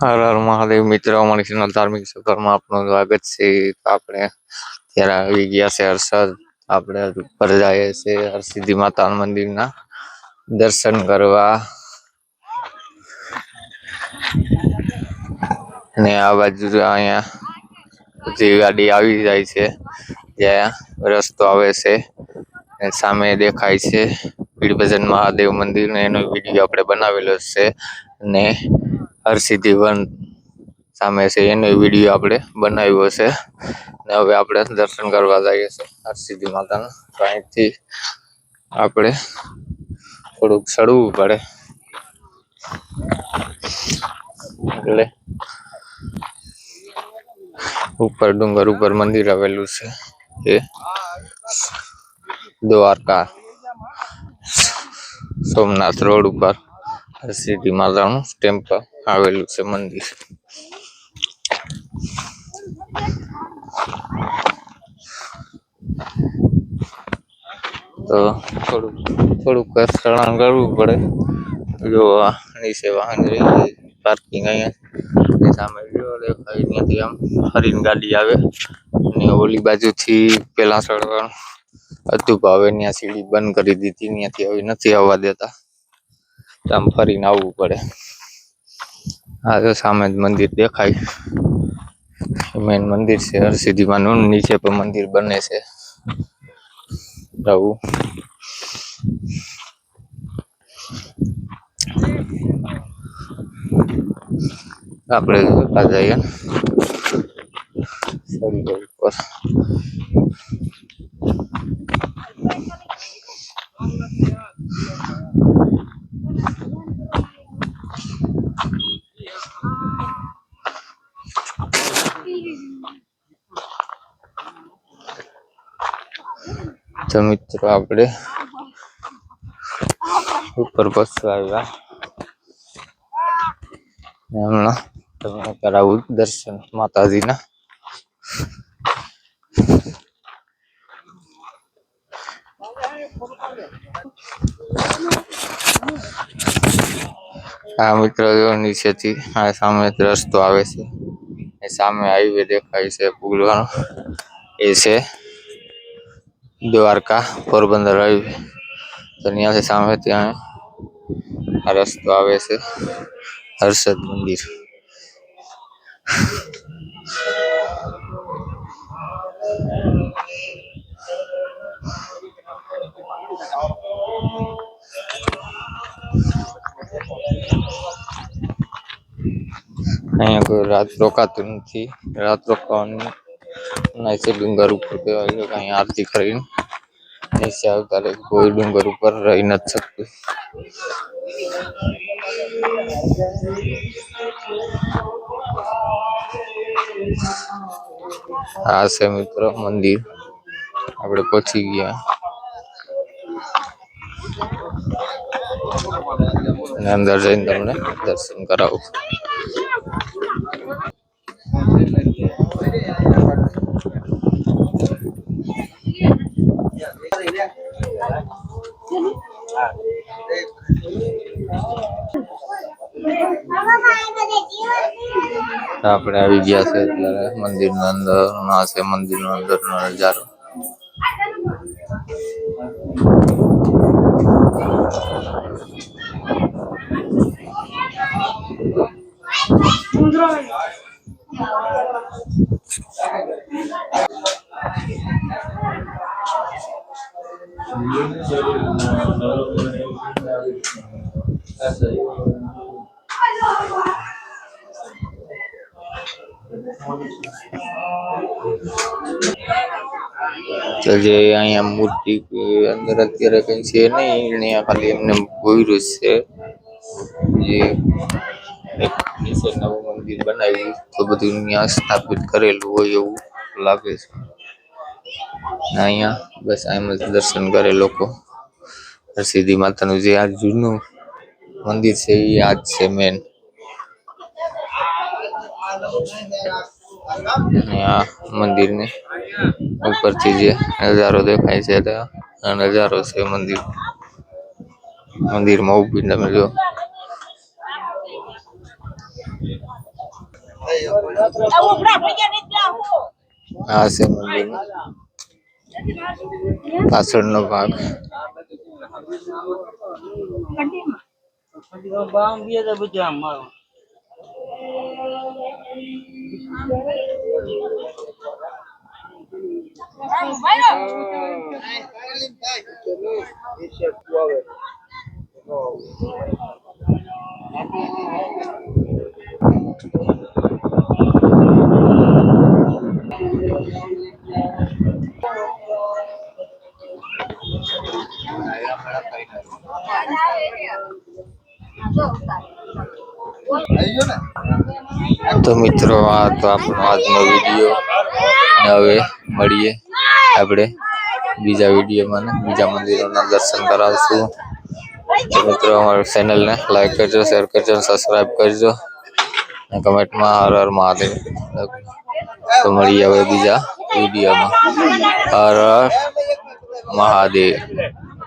હર હર મહાદેવ મિત્ર, અમારી ચેનલ ધાર્મિક સફરમાં આપનું સ્વાગત છે. આપણે ત્યારે આવી ગયા છે હર્ષદ. આપણે ઉપર જઈએ છીએ હરસિદ્ધિ માતા મંદિરના દર્શન કરવા. ને આ બાજુ અહીંયા બધી ગાડી આવી જાય છે. જ્યાં રસ્તો આવે છે સામે દેખાય છે. પીડભજન મહાદેવ મંદિર ને એનો વીડિયો આપણે બનાવેલો છે. ને હરસિદ્ધિ વન સામે છે, એનો વીડિયો આપણે બનાવ્યો છે. ને હવે આપણે દર્શન કરવા જઈએ છીએ હરસિદ્ધિ માતાના. તો અહીંથી આપણે થોડુંક ચડવું પડે. એટલે ઉપર ડુંગર ઉપર મંદિર આવેલું છે, એ દ્વારકા. સોમનાથ રોડ ઉપર. હરસિદ્ધિ માતાનું ટેમ્પલ આવેલું છે મંદિર. તો થોડુંક થોડુંક ચઢાણ કરવું પડે. જો આ નીચે વાહન પાર્કિંગ અહીંયા સામે ત્યાંથી આમ ફરીને ગાડી આવે. અને ઓલી બાજુથી પેલા ચડવાનું હતું ભાવે ત્યાં સીડી બંધ કરી દીધી, ત્યાંથી હવે નથી આવવા દેતા. આમ ફરીને આવવું પડે. આ તો સામે જ મંદિર દેખાય. મેન મંદિર છે હરસિદ્ધિમાનું નીચે પણ મંદિર બને છે. આવું. આપણે જોતા જઈએ. ઉપર તો મિત્રો આપણે ઉપર બસ આવ્યા. હમણાં તમને કરાવું દર્શન માતાજીના. આ મિત્રો જો નીચેથી આ સામે રસ્તો આવે છે. એ સામે હાઈવે દેખાય છે, પુલવાનો. એ છે દ્વારકા પોરબંદર હાઈવે તો ત્યાંથી સામે ત્યાં આ રસ્તો આવે છે હર્ષદ મંદિર અહીંયા કોઈ રાત રોકાતું નથી રાત રોકાવાનું નીચે ડુંગર ઉપર કહેવાય છે કે આરતી કરીને. નીચે આવતા રહે, કોઈ ડુંગર ઉપર રહી નથી શકતું. આ છે મિત્રો, મંદિર. આપણે પહોંચી ગયા. અને અંદર જઈને તમને દર્શન કરાવું. આપણે આવી ગયા છે અત્યારે મંદિરના અંદર આ છે મંદિરનો અંદરનો નજારો તો જે અહીંયા મૂર્તિ કે અંદર અત્યારે કઈ છે નહીં અહીંયા ખાલી એમને બોયરું છે જે એક નીચે નવું મંદિર બનાવ્યું તો બધું ત્યાં સ્થાપિત કરેલું હોય એવું લાગે છે ને અહીંયા બસ આમ જ દર્શન કરે લોકો હરસિદ્ધિ માતાનું જે આ જૂનું મંદિર છે એ આ જ છે મેન અને આ મંદિરને ઉપરથી જે નજારો દેખાય છે તે આ નજારો છે મંદિર મંદિરમાં ઊભી તમે જો આ છે મંદિર પાછળનો ભાગ আছে মুরগি Thank you. તો મિત્રો આ તો આપણો આજનો વિડીયો ને હવે મળીએ આપણે બીજા વિડીયોમાં ને બીજા મંદિરોના દર્શન કરાવશું તો મિત્રો અમારી ચેનલને લાઈક કરજો શેર કરજો સબસ્ક્રાઈબ કરજો અને કમેન્ટમાં હર હર મહાદેવ તો મળીએ હવે બીજા વિડીયોમાં. હર હર મહાદેવ.